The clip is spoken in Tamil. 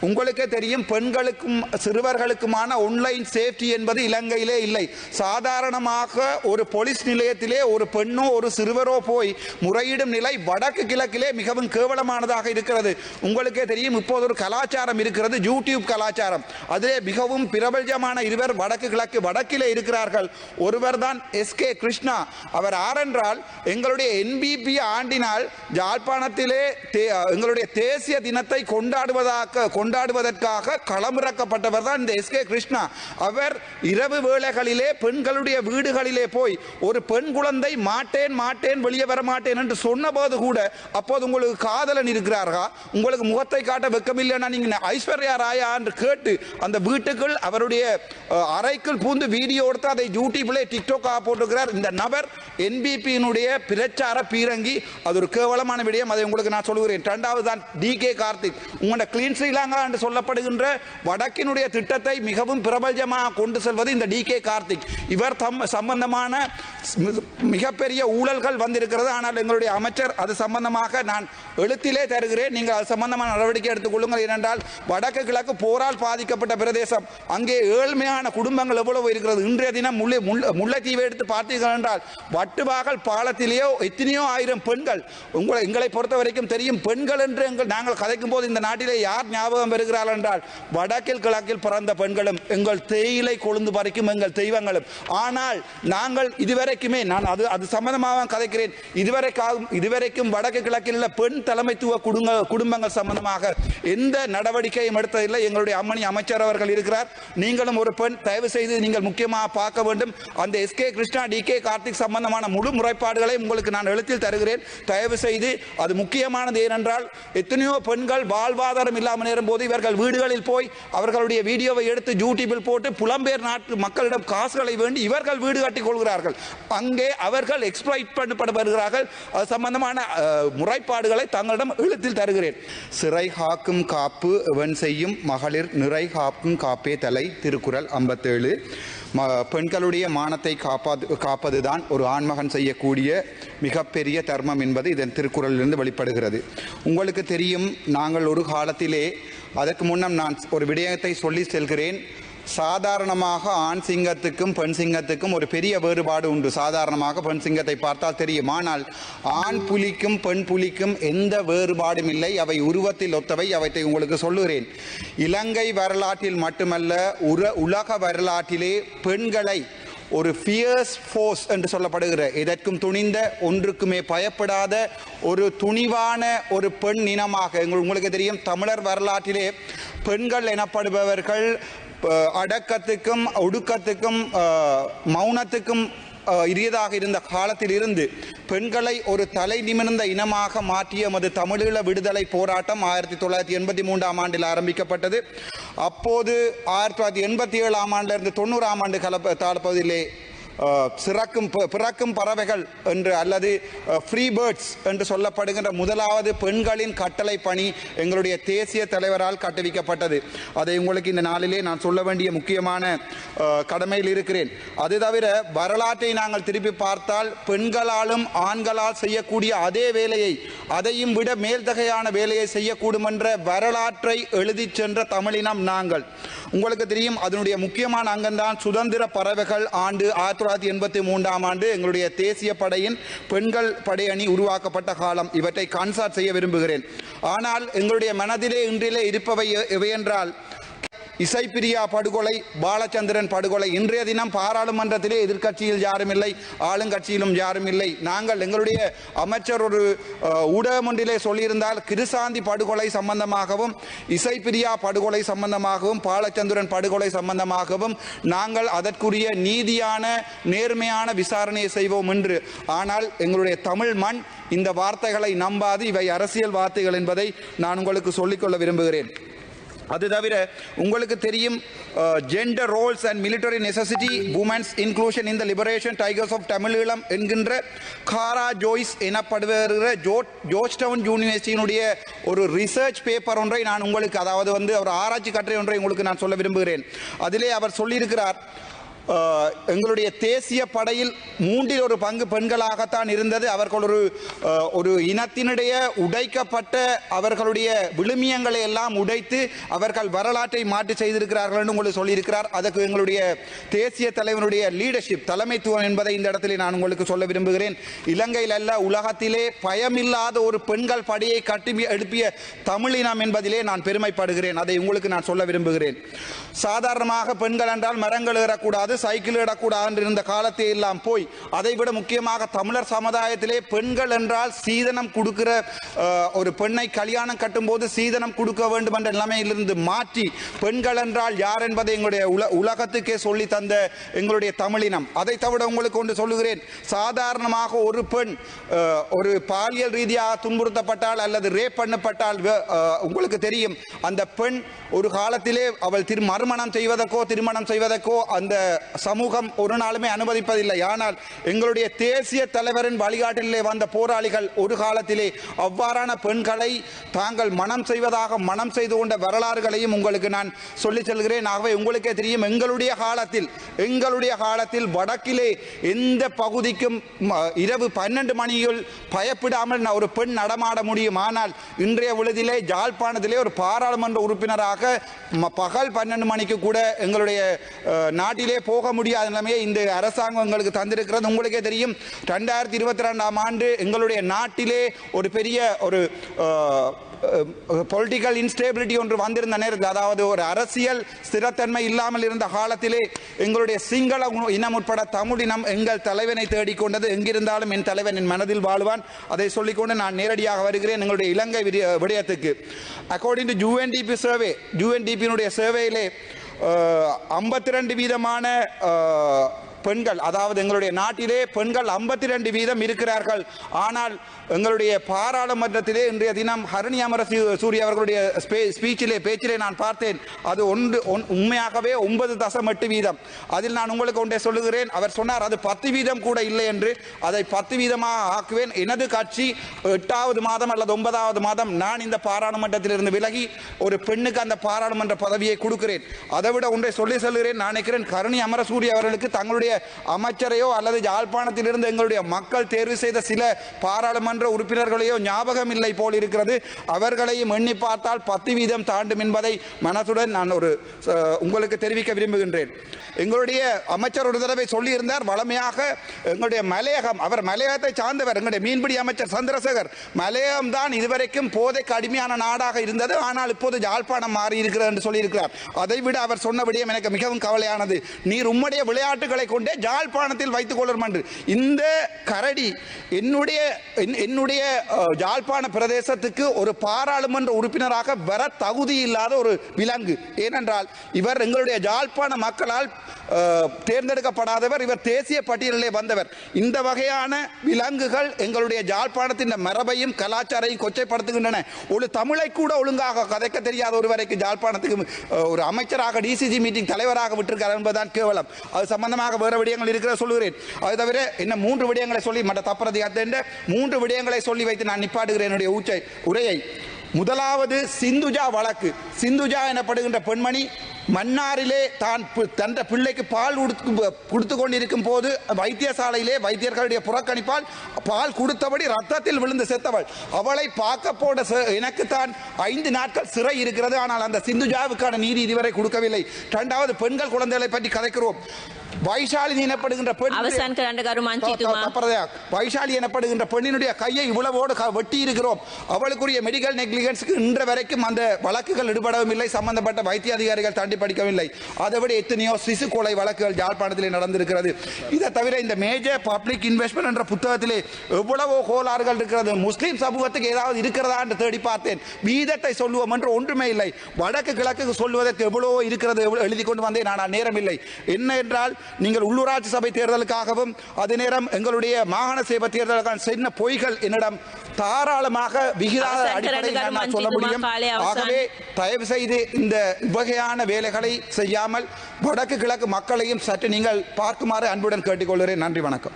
உங்களுக்கே தெரியும் பெண்களுக்கும் சிறுவர்களுக்குமான ஒன்லைன் சேஃப்டி என்பது இலங்கையிலே இல்லை. சாதாரணமாக ஒரு போலீஸ் நிலையத்திலே ஒரு பெண்ணோ ஒரு சிறுவரோ போய் முறையிடும் நிலை வடக்கு கிழக்கிலே மிகவும் கேவலமானதாக இருக்கிறது. உங்களுக்கே தெரியும் இப்போது ஒரு கலாச்சாரம் இருக்கிறது யூடியூப் கலாச்சாரம். அதிலே மிகவும் பிரபல்யமான இருவர் வடக்கு கிழக்கு வடக்கிலே இருக்கிறார்கள். ஒருவர் தான் எஸ் கே கிருஷ்ணா அவர் ஆரென்றால் எங்களுடைய என்பிபி ஆண்டினால் ஜாழ்ப்பாணத்திலே தே- எங்களுடைய தேசிய தினத்தை கொண்டாடுவதாக கொண்டாடுவதற்காக களமிறக்கப்பட்டவர் தான் இந்த எஸ் கே கிருஷ்ணா. அவர் இரவு வேளைகளிலே பெண்களுடைய வீடுகளிலே போய் ஒரு பெண் குழந்தை மாட்டேன் மாட்டேன் வெளியே வர மாட்டேன் என்று சொன்னபோது கூட அப்போது உங்களுக்கு காதலன் இருக்கிறார்களா? உங்களுக்கு முகத்தை காட்ட வெக்கமில்லைன்னா நீங்கள் ஐஸ்வர்யா ராயா என்று கேட்டு அந்த வீட்டுக்குள் அவருடைய அறைக்குள் பூந்து வீடியோ எடுத்து அதை யூடியூப்ல டிக்டோக்காக போட்டுக்கிறார் இந்த நபர் என்பிபியினுடைய பிரச்சார பீரங்கி. அது ஒரு கேவலமான விடயம். அதை உங்களுக்கு நான் சொல்கிறேன் ரெண்டாவது தான் டி கே கார்த்திக். உங்களோட கிளீன் செய்கிறாங்களா என்று சொல்லப்படுகின்ற வடக்கினுடைய திட்டத்தை மிகவும் பிரபஞ்சமாக கொண்டு செல்வது இந்த டி கே கார்த்திக். இவர் தம் சம்பந்தமான மிகப்பெரிய ஊழல்கள் வந்திருக்கிறது. ஆனால் எங்களுடைய அமைச்சர் அது சம்பந்தமாக நான் எழுத்திலே தருகிறேன். நீங்கள் அது சம்பந்தமான நடவடிக்கை எடுத்துக்கொள்ளுங்கள் ஏனென்றால் வடக்கு கிழக்கு போரால் பாதிக்கப்பட்ட பிரதேசம். அங்கே ஏழ்மையான குடும்பங்கள் எவ்வளவு இருக்கிறது? இன்றைய தினம் முல்லை முல்லை- முல்லைத்தீவை எடுத்து பார்த்தீர்கள் என்றால் வட்டுவாகல் பாலத்திலேயோ எத்தனையோ ஆயிரம் பெண்கள். உங்களை எங்களை பொறுத்த வரைக்கும் தெரியும் பெண்கள் என்று எங்கள் நாங்கள் கதைக்கும் போது இந்த நாட்டிலே யார் ஞாபகம் வருகிறார்கள் என்றால் வடக்கில் கிழக்கில் பிறந்த பெண்களும் எங்கள் தேயிலை கொழுந்து பறிக்கும் எங்கள் தெய்வங்களும். ஆனால் நாங்கள் இதுவரைக்குமே நான் அது அது சம்பந்தமாக கதைக்கிறேன். இதுவரைக்காகும் இதுவரைக்கும் வடக்கு கிழக்கில் உள்ள பெண் தலைமைத்துவ குடும்ப குடும்பங்கள் சம்பந்தமாக எந்த நடவடிக்கையும் எடுத்ததில்லை. எங்களுடைய அம்மணி அமைச்சர் அவர்கள் இருக்கிறார். நீங்களும் ஒரு பெண் தயவு செய்து நீங்கள் முக்கியமாக பார்க்க வேண்டும். அந்த S K Krishna T K Karthik சம்பந்தமான முழு முறைப்பாடுகளை உங்களுக்கு நான் எழுத்தில் தருகிறேன். தயவு செய்து அது முக்கியமானது ஏனென்றால் எத்தனையோ பெண்கள் வாழ்வாதாரம் இல்லாமல் நேரம் போது இவர்கள் வீடுகளில் போய் அவர்களுடைய வீடியோவை எடுத்து யூடியூபில் போட்டு புலம்பெயர் நாட்டு மக்களிடம் காசுகளை வேண்டி இவர்கள் வீடு கட்டிக் கொள்கிறார்கள். அங்கே அவர்கள் எக்ஸ்பிளைட் பண்ணப்பட வருகிறார்கள் அது சம்பந்தமான முறைப்பாடுகளை தங்களிடம் எழுத்தில் தருகிறேன். சிறை காக்கும் காப்பு எவன் செய்யும்? மகளிர் நிறை காக்கும் காப்பே தலை. திருக்குறள் ஐம்பத்தேழு. பெண்களுடைய மானத்தை காப்பாது காப்பதுதான் ஒரு ஆண்மகன் செய்யக்கூடிய மிகப்பெரிய தர்மம் என்பது இதன் திருக்குறளிலிருந்து வெளிப்படுகிறது. உங்களுக்கு தெரியும் நாங்கள் ஒரு காலத்திலே அதற்கு முன்னம் நான் ஒரு விடயத்தை சொல்லி செல்கிறேன். சாதாரணமாக ஆண் சிங்கத்துக்கும் பெண் சிங்கத்துக்கும் ஒரு பெரிய வேறுபாடு உண்டு. சாதாரணமாக பெண் சிங்கத்தை பார்த்தால் தெரியும். ஆனால் ஆண் புலிக்கும் பெண் புலிக்கும் எந்த வேறுபாடும் இல்லை. அவை உருவத்தில் ஒத்தவை. அவற்றை உங்களுக்கு சொல்லுகிறேன். இலங்கை வரலாற்றில் மட்டுமல்ல உர உலக வரலாற்றிலே பெண்களை ஒரு ஃபியர்ஸ் ஃபோர்ஸ் என்று சொல்லப்படுகிற எதற்கும் துணிந்த ஒன்றுக்குமே பயப்படாத ஒரு துணிவான ஒரு பெண் இனமாக எங்கள் உங்களுக்கு தெரியும் தமிழர் வரலாற்றிலே பெண்கள் எனப்படுபவர்கள் அடக்கத்துக்கும் ஒடுக்கத்துக்கும் மௌனத்துக்கும் இரியதாக இருந்த காலத்தில் இருந்து பெண்களை ஒரு தலை நிமிர்ந்த இனமாக மாற்றிய மது தமிழீழ விடுதலை போராட்டம் ஆயிரத்தி தொள்ளாயிரத்தி எண்பத்தி மூன்றாம் ஆண்டில் ஆரம்பிக்கப்பட்டது. அப்போது ஆயிரத்தி தொள்ளாயிரத்தி எண்பத்தி ஏழாம் ஆண்டிலிருந்து தொண்ணூறாம் ஆண்டு கலப்ப தாழ்ப்பதிலே சிறக்கும் ப- பிறக்கும் பறவைகள் என்று அல்லது ஃப்ரீ பேர்ட்ஸ் என்று சொல்லப்படுகின்ற முதலாவது பெண்களின் கட்டளை பணி எங்களுடைய தேசிய தலைவரால் கட்டுவிக்கப்பட்டது. அதை உங்களுக்கு இந்த நாளிலே நான் சொல்ல வேண்டிய முக்கியமான கடமையில் இருக்கிறேன். அது தவிர வரலாற்றை நாங்கள் திருப்பி பார்த்தால் பெண்களாலும் ஆண்களால் செய்யக்கூடிய அதே வேலையை அதையும் விட மேல்தகையான வேலையை செய்யக்கூடும் என்ற வரலாற்றை எழுதிச் சென்ற தமிழினம் நாங்கள். உங்களுக்கு தெரியும் அதனுடைய முக்கியமான அங்கம்தான் சுதந்திர பறவைகள் ஆண்டு ஆயிரத்தி தொள்ளாயிரத்தி எண்பத்தி மூன்றாம் ஆண்டு எங்களுடைய தேசிய படையின் பெண்கள் படையணி உருவாக்கப்பட்ட காலம். இவற்றை கான்சார்ட் செய்ய விரும்புகிறேன். ஆனால் எங்களுடைய மனதிலே இன்றிலே இருப்பவை எ- எவையென்றால் இசைப்பிரியா படுகொலை பாலச்சந்திரன் படுகொலை இன்றைய தினம் பாராளுமன்றத்திலே எதிர்க்கட்சியில் யாரும் இல்லை ஆளுங்கட்சியிலும் யாரும் இல்லை நாங்கள் எங்களுடைய அமைச்சர் ஒரு ஊடகம் ஒன்றிலே சொல்லியிருந்தால் கிருசாந்தி படுகொலை சம்பந்தமாகவும் இசைப்பிரியா படுகொலை சம்பந்தமாகவும் பாலச்சந்திரன் படுகொலை சம்பந்தமாகவும் நாங்கள் அதற்குரிய நீதியான நேர்மையான விசாரணையை செய்வோம் என்று. ஆனால் எங்களுடைய தமிழ் மண் இந்த வார்த்தைகளை நம்பாது இவை அரசியல் வார்த்தைகள் என்பதை நான் உங்களுக்கு சொல்லிக்கொள்ள விரும்புகிறேன். அது தவிர உங்களுக்கு தெரியும் gender roles and military necessity women's inclusion in the Liberation Tigers of Tamil Eelam என்கின்ற காரா ஜோய்ஸ் எனப்படுகிற ஜோ ஜோர்ஜ் டவுன் யூனிவர்சிட்டியினுடைய ஒரு ரிசர்ச் பேப்பர் ஒன்றை நான் உங்களுக்கு அதாவது வந்து ஒரு ஆராய்ச்சி கட்டுரை ஒன்றை உங்களுக்கு நான் சொல்ல விரும்புகிறேன். அதிலே அவர் சொல்லியிருக்கிறார் எங்களுடைய தேசிய படையில் மூன்றில் ஒரு பங்கு பெண்களாகத்தான் இருந்தது. அவர்கள் ஒரு ஒரு இனத்தினுடைய உடைக்கப்பட்ட அவர்களுடைய விழுமியங்களை எல்லாம் உடைத்து அவர்கள் வரலாற்றை மாற்றி செய்திருக்கிறார்கள் என்று உங்களுக்கு சொல்லியிருக்கிறார். அதுக்கு எங்களுடைய தேசிய தலைவனுடைய லீடர்ஷிப் தலைமைத்துவம் என்பதை இந்த இடத்திலே நான் உங்களுக்கு சொல்ல விரும்புகிறேன். இலங்கையில் அல்ல உலகத்திலே பயமில்லாத ஒரு பெண்கள் படையை கட்டி எழுப்பிய தமிழினம் என்பதிலே நான் பெருமைப்படுகிறேன். அதை உங்களுக்கு நான் சொல்ல விரும்புகிறேன். சாதாரணமாக பெண்கள் என்றால் மரங்கள் ஏறக்கூடாது சைக்கிள் இடக்கூடாது இருந்த காலத்தை எல்லாம் போய் அதைவிட முக்கியமாக தமிழர் சமுதாயத்திலே பெண்கள் என்றால் சீதனம் கொடுக்கிற ஒரு பெண்ணை கல்யாணம் கட்டும்போது சீதனம் கொடுக்க வேண்டும் என்ற நிலைமையிலிருந்து மாற்றி பெண்கள் என்றால் யார் என்பதை எங்களுடைய உல உலகத்துக்கே சொல்லி தந்த எங்களுடைய தமிழினம். அதை தவிர உங்களுக்கு ஒன்று சொல்லுகிறேன். சாதாரணமாக ஒரு பெண் ஒரு பாலியல் ரீதியாக துன்புறுத்தப்பட்டால் அல்லது ரேப் பண்ணப்பட்டால் உங்களுக்கு தெரியும் அந்த பெண் ஒரு காலத்திலே அவள் திரு மறுமணம் செய்வதற்கோ திருமணம் செய்வதற்கோ அந்த சமூகம் ஒரு நாளுமே அனுமதிப்பதில்லை. ஆனால் எங்களுடைய தேசிய தலைவரின் வழிகாட்டிலே வந்த போராளிகள் ஒரு காலத்திலே அவ்வாறான பெண்களை தாங்கள் மனம் செய்வதாக மனம் செய்து கொண்ட வரலாறுகளையும் உங்களுக்கு நான் சொல்லி செல்கிறேன். ஆகவே உங்களுக்கே தெரியும் எங்களுடைய காலத்தில் எங்களுடைய காலத்தில் வடக்கிலே எந்த பகுதிக்கும் இரவு பன்னெண்டு மணியில் பயப்படாமல் ஒரு பெண் நடமாட முடியும். ஆனால் இன்றைய விழுதிலே ஜாழ்ப்பாணத்திலே ஒரு பாராளுமன்ற உறுப்பினராக ம- பகல் பன்னெண்டு மணிக்கு கூட எங்களுடைய நாட்டிலே போ போக முடியாத நிலைமையை இந்த அரசாங்கம் எங்களுக்கு தந்திருக்கிறது. உங்களுக்கே தெரியும் ரெண்டாயிரத்தி இருபத்தி ரெண்டாம் ஆண்டு எங்களுடைய நாட்டிலே ஒரு பெரிய ஒரு பொலிட்டிக்கல் இன்ஸ்டேபிலிட்டி ஒன்று வந்திருந்த நேரத்தில் அதாவது ஒரு அரசியல் ஸ்திரத்தன்மை இல்லாமல் இருந்த காலத்திலே எங்களுடைய சிங்கள உ- இனம் உட்பட தமிழ் இனம் எங்கள் தலைவனை தேடிக்கொண்டது. எங்கிருந்தாலும் என் தலைவன் என் மனதில் வாழ்வான். அதை சொல்லிக்கொண்டு நான் நேரடியாக வருகிறேன் எங்களுடைய இலங்கை விடயத்துக்கு. அக்கார்டிங் டு ஜூஎன்டிபி சர்வே ஜூஎன்டிபியினுடைய சர்வேயிலே ஐம்பத்தி ரெண்டு வீதமான பெண்கள் அதாவது எங்களுடைய நாட்டிலே பெண்கள் ஐம்பத்தி ரெண்டு வீதம் இருக்கிறார்கள். ஆனால் எங்களுடைய பாராளுமன்றத்திலே இன்றைய தினம் ஹரணி அமர சூ- சூரிய அவர்களுடைய ஸ்பீச்சிலே பேச்சிலே நான் பார்த்தேன். அது ஒன்று ஒன்- உண்மையாகவே ஒன்பது தசம் எட்டு வீதம். அதில் நான் உங்களுக்கு ஒன்றை சொல்லுகிறேன். அவர் சொன்னார் அது பத்து வீதம் கூட இல்லை என்று. அதை பத்து வீதமாக ஆக்குவேன். எனது கட்சி எட்டாவது மாதம் அல்லது ஒன்பதாவது மாதம் நான் இந்த பாராளுமன்றத்திலிருந்து விலகி ஒரு பெண்ணுக்கு அந்த பாராளுமன்ற பதவியை கொடுக்கிறேன். அதை விட ஒன்றை சொல்லி சொல்கிறேன் நான் நினைக்கிறேன் கருணி அமரசூரி அவர்களுக்கு தங்களுடைய அமைச்சரையோ அல்லது யாழ்ப்பாணத்திலிருந்து எங்களுடைய மக்கள் தேர்வு செய்த சில பாராளுமன்ற உறுப்பினர்களையோ ஞாபகம் இல்லை போல் இருக்கிறது. அவர்களையும் எண்ணி பார்த்தால் பத்து வீதம் தாண்டும் என்பதை மனசுடன் நான் ஒரு உங்களுக்கு தெரிவிக்க விரும்புகின்றேன். எங்களுடைய அமைச்சர் ஒரு தடவை சொல்லியிருந்தார் வளமையாக எங்களுடைய மலையகம் அவர் மலையகத்தை சார்ந்தவர் எங்களுடைய மீன்பிடி அமைச்சர் சந்திரசேகர் மலையகம் தான் இதுவரைக்கும் போதைக்கு அடிமையான நாடாக இருந்தது ஆனால் இப்போது யாழ்ப்பாணம் மாறி இருக்கிறது என்று சொல்லியிருக்கிறார். அதை விட அவர் சொன்ன விடயம் எனக்கு மிகவும் கவலையானது. நீர் உம்முடைய விளையாட்டுகளை கொண்டே ஜாழ்ப்பாணத்தில் வைத்துக் கொள்ளும் என்று இந்த கரடி என்னுடைய என்னுடைய ஜாழ்ப்பாண பிரதேசத்துக்கு ஒரு பாராளுமன்ற உறுப்பினராக வர தகுதி இல்லாத ஒரு விலங்கு. ஏனென்றால் இவர் எங்களுடைய ஜாழ்ப்பாண மக்களால் தேர்ந்தெடுக்கப்படாதவர் இவர் தேசிய பட்டியலிலே வந்தவர். இந்த வகையான விலங்குகள் எங்களுடைய ஜாழ்ப்பாணத்தின் மரபையும் கலாச்சாரையும் கொச்சைப்படுத்துகின்றன. ஒரு தமிழை கூட ஒழுங்காக கதைக்க தெரியாத ஒருவரைக்கு ஜாழ்ப்பாணத்துக்கு ஒரு அமைச்சராக டிசிசி மீட்டிங் தலைவராக விட்டிருக்கார் என்பதுதான் கேவலம். அது சம்பந்தமாக வேறு விடயங்கள் இருக்கிற சொல்லுகிறேன். அது தவிர என்ன மூன்று விடயங்களை சொல்லி மற்ற தப்பரதி அத்தேண்ட மூன்று விடயங்களை சொல்லி வைத்து நான் நிப்பாட்டுகிறேன் என்னுடைய உச்சை உரையை. முதலாவது சிந்துஜா வழக்கு. சிந்துஜா எனப்படுகின்ற பெண்மணி மன்னாரிலே தான் தந்த பிள்ளைக்கு பால் கொடுத்து கொண்டிருக்கும் போது வைத்தியசாலையிலே வைத்தியர்களுடைய புறக்கணிப்பால் பால் கொடுத்தபடி ரத்தத்தில் விழுந்து செத்தவள். அவளை பார்க்க போட எனக்கு தான் ஐந்து நாட்கள் சிறை இருக்கிறது. ஆனால் அந்த சிந்துஜாவுக்கான நீதி இதுவரை கொடுக்கவில்லை. இரண்டாவது பெண்கள் குழந்தைகளை பற்றி கதைக்கிறோம். வைஷாலி எனப்படுகின்ற வைஷாலி எனப்படுகின்ற பெண்ணினுடைய கையை இவ்வளவோடு வெட்டி இருக்கிறோம் அவளுக்குரிய மெடிக்கல் நெக்லிகன்ஸுக்கு இன்ற வரைக்கும் அந்த வழக்குகள் ஈடுபடவும் இல்லை சம்பந்தப்பட்ட வைத்திய அதிகாரிகள் தண்டி படிக்கவில்லை. அதை விட எத்தனையோ சிசு கொலை வழக்குகள் யாழ்ப்பாணத்திலே நடந்திருக்கிறது. இதை தவிர இந்த மேஜர் பப்ளிக் இன்வெஸ்ட்மெண்ட் என்ற புத்தகத்திலே எவ்வளவோ கோளாறுகள் இருக்கிறது. முஸ்லீம் சமூகத்துக்கு ஏதாவது இருக்கிறதா என்று தேடி பார்த்தேன். வீதத்தை சொல்லுவோம் என்று ஒன்றுமே இல்லை. வடக்கு கிழக்கு சொல்லுவதற்கு எவ்வளவோ இருக்கிறது எழுதி கொண்டு வந்தேன். ஆனால் நேரம் இல்லை. என்ன என்றால் நீங்கள் உள்ளூராட்சி சபை தேர்தலுக்காகவும் அதே நேரம் எங்களுடைய மாகாண சேவை தேர்தலுக்கான சின்ன பொய்கள் என்னிடம் தாராளமாக விகிதாத அடிப்படையில் நான் சொல்ல முடியும். ஆகவே தயவு செய்து இந்த வகையான வேலைகளை செய்யாமல் வடக்கு கிழக்கு மக்களையும் சற்று நீங்கள் பார்க்குமாறு அன்புடன் கேட்டுக்கொள்கிறேன். நன்றி வணக்கம்.